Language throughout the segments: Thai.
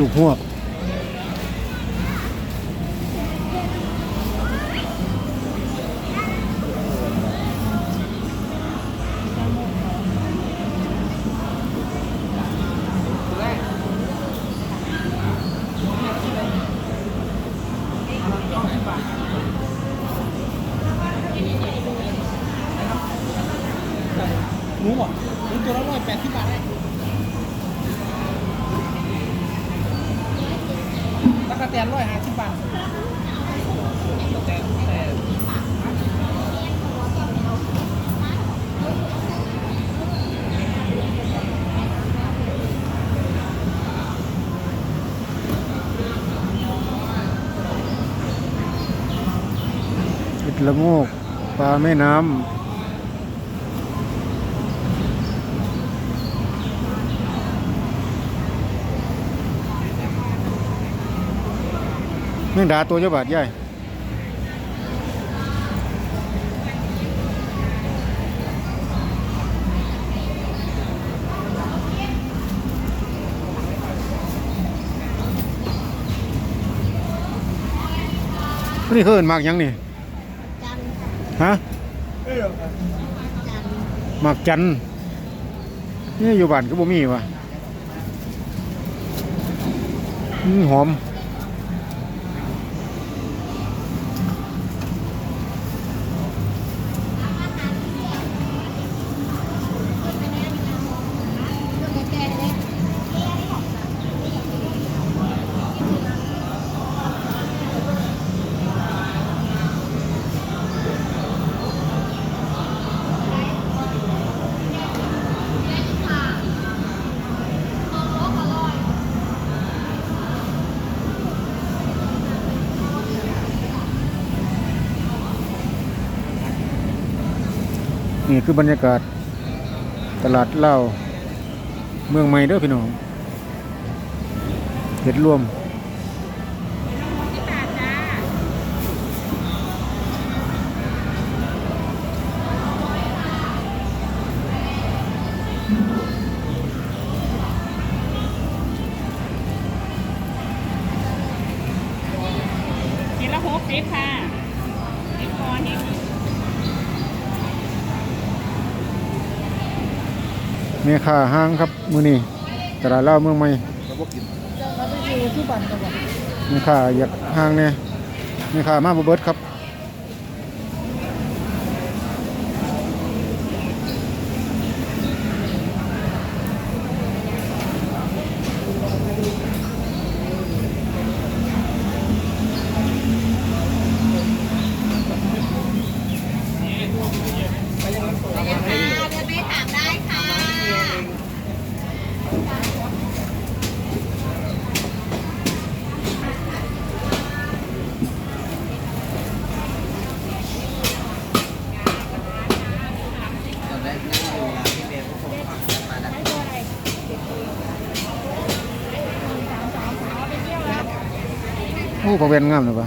ลูกหวก ละโงกปลาแม่น้ำแมงดาตัวเจ้าบาทใหญ่นี่เฮิรนมากยังนี่ ฮะหมากจันนี่อยู่บ้านก็บ่มีวะนี่หอม คือบรรยากาศตลาดเหล้าเมืองใหม่เด้อพี่น้องเห็ดรวมกินละหกสิบค่ะ แม่ค้าห้างครับมื้อนี้ตลาดเหล้าเมืองใหม่เราบอกกินเราไปอยู่ที่บ้านกันบ่แม่ค้าอยากห้างแน่แม่ค้ามาบ่เบิดครับ ค่ะเดินไปถามได้ค่ะ ตอนแรกนั่งอยู่ร้านพี่เบลก็คงฟังกันมาได้ โอ้ผักเวนงามเลยปะ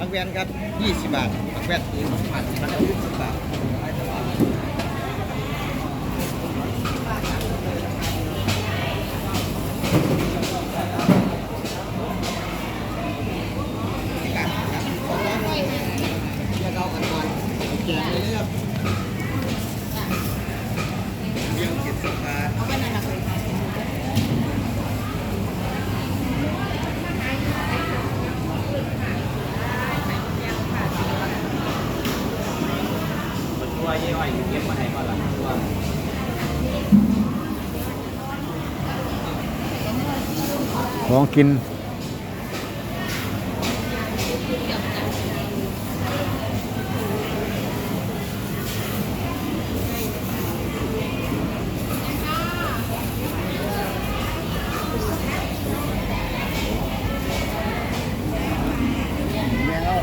บักแวนครับยี่สิบบาทบักแวนอีกพันมันยี่สิบบาท ของกินแม่เอ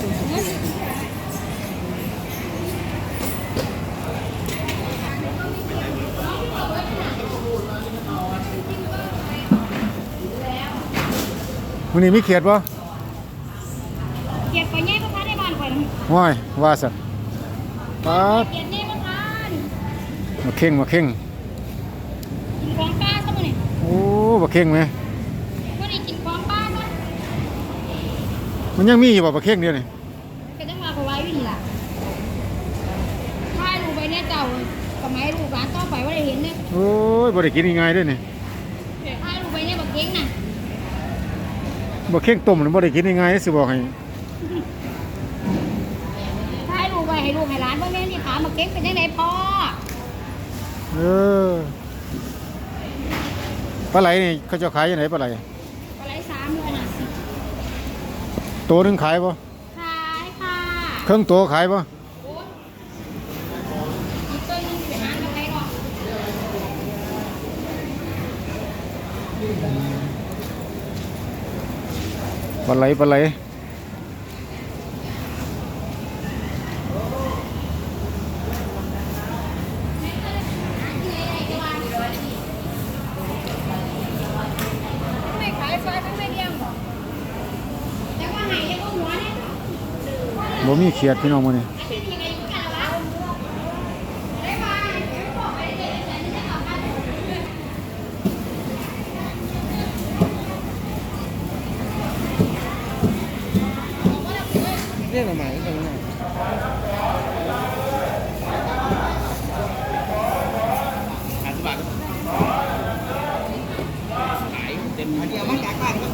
วันนี้มีเขียดปะเขียดไปแย่พ่อค้าได้บ้านก่อนว้ายว่าสัตว์ปั๊บเขียดแย่พ่อค้ามาเข่งมาเข่งกินของป้าซะมั้งเนี่ยโอ้มาเข่งไหม มันยังมีอยู่บ่บ่เข่งเดียวนี่ก็จังว่าเขาไว้อยู่นี่ล่ะถ้าลูกไปเนี่ยเจ้าสมัยลูกหลานต่อไปว่าได้เห็นเนี่ยโอ้ยบ่ได้กินง่ายๆเด้วยนี่ถ้าลูกไปเนี่ยบักเก่งน่ะบ่เข่งต้มนี่บ่ได้กินง่ายๆสิบอกให้ถ้าลูกไปให้ลูกให้หลานเบิ่งแม่นี่ขาบักเก่งเป็นจังไดพ่อเออปลาไหลนี่เขาเจะขายยังไงปลาไหลปลาไหลสามเลยน่ะสิ ตัวหนึงขายบ่ขายค่ะเครื่องตัวขายบ่โอ้ยอีกตัวหนึงสิหาทำไมหรอกปลาไหลปลาไหล ไม่ขายซอยทั้งไม่เดียงหรอกแล้วก็ให้ให้พวกหัวเนี่ย บ่มีเขียดพี่น้องมื้อนี้อาชีพยังไงอยู่กันล่ะบ๊ายบายเดี๋ยวบอกอยๆแต่นี่จะกลับบ้านเรียกหน่อไม้กันหน่อยห้าสิบบาทขายเต็มเดียวมาจากบ้านครับ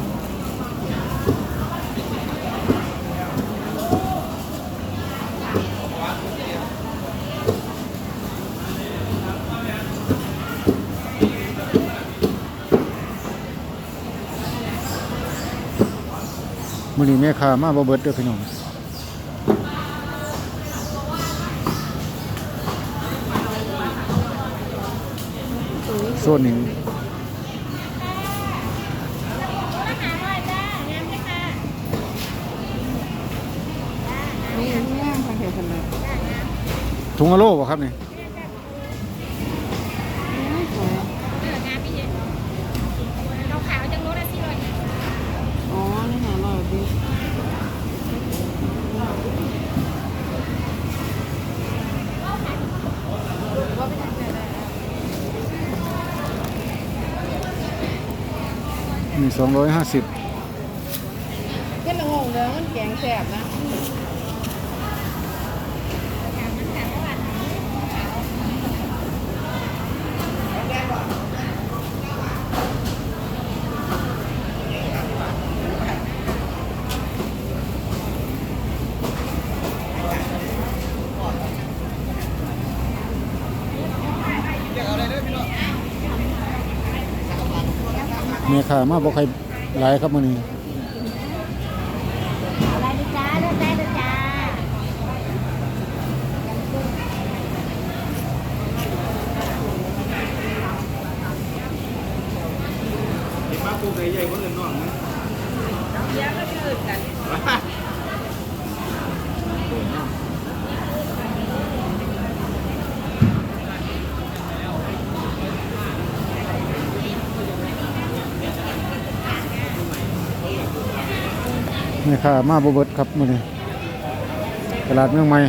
มื้อนี้แม่ค้ามาบ่เบิดเด้อพี่น้องโซนนี้อาหารอร่อยจ้างามเลยค่ะนี่ง่ายค่ะเห็นขนาดถุงละโลบ่ครับนี่ เอองามพี่เยเราขาวจังรถอะสิเลย อ๋อ นี่หาอร่อยดี นี่สองร้อยห้าสิบเพื่อนละงงเด้อมันแกงแสบนะ แม่ามาบ่ใครหลายครับมื้อนี้ อะไรดีจ้าเลือกได้เลยจ้า เห็นมาปูใหญ่ๆคนอื่นน้องนะ เยอะก็คือกัน แม่ค้ามาบเบิดครับมื้อนี้ตลาดเมืองใหม่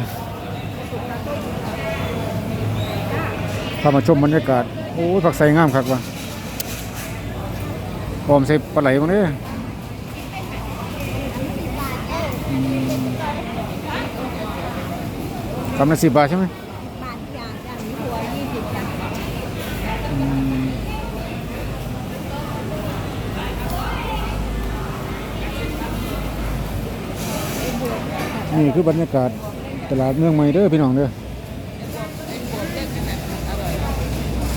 พามาชมบรรยากาศ โอ้ยผักใส่งามคักว่ะพร้อมใส่ปลาไหลบ่เด้อืมคำละ10บาทใช่ไหม นี่คือบรรยากาศตลาดเมืองใหม่เด้อพี่น้องเด้อ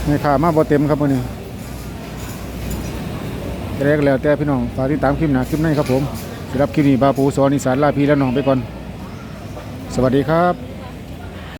นี่ขามาบ่เต็มครับวันนี้แรกแล้วแต่พี่น้องฝากติดตามคลิปหน้าคลิปในครับผมสำหรับคลิปนี้บาปูสอนอีสานลาพีและน้องไปก่อน สวัสดีครับ